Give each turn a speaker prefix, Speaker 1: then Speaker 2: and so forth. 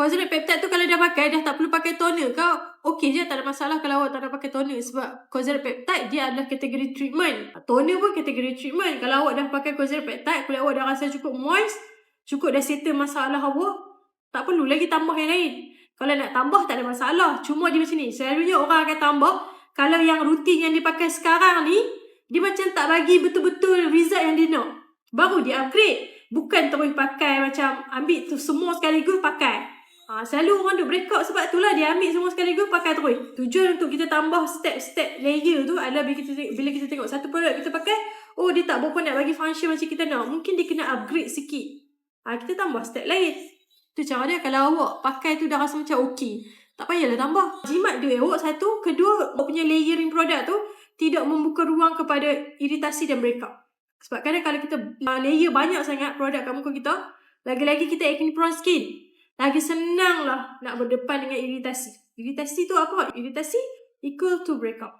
Speaker 1: Corsonate peptide tu kalau dah pakai, dah tak perlu pakai toner. Kau okey je, tak ada masalah kalau awak tak nak pakai toner. Sebab corsonate peptide, dia adalah kategori treatment. Toner pun kategori treatment. Kalau awak dah pakai corsonate peptide, kulit awak dah rasa cukup moist, cukup dah settle masalah awak, tak perlu lagi tambah yang lain. Kalau nak tambah, tak ada masalah. Cuma dia macam ni. Selalunya orang akan tambah, kalau yang rutin yang dipakai sekarang ni, dia macam tak bagi betul-betul result yang dia nak. Baru dia upgrade. Bukan terus pakai macam ambil tu semua sekaligus pakai. Ha, selalu orang duk break out sebab itulah dia ambil semua sekaligus pakai terus. Tujuan untuk kita tambah step-step layer tu adalah bila kita, bila kita tengok satu produk kita pakai, oh dia tak berapa nak bagi function macam kita nak. Mungkin dia kena upgrade sikit. Ha, kita tambah step lain. Tu cara dia kalau awak pakai tu dah rasa macam okey. Tak payahlah tambah. Jimat dia awak satu. Kedua, awak punya layering produk tu tidak membuka ruang kepada iritasi dan breakout. Sebab kadang kalau kita uh, layer banyak sangat produk kat muka kita, lagi-lagi kita acne prone skin lagi senang lah nak berdepan dengan iritasi. Iritasi tu apa? Iritasi equal to breakout.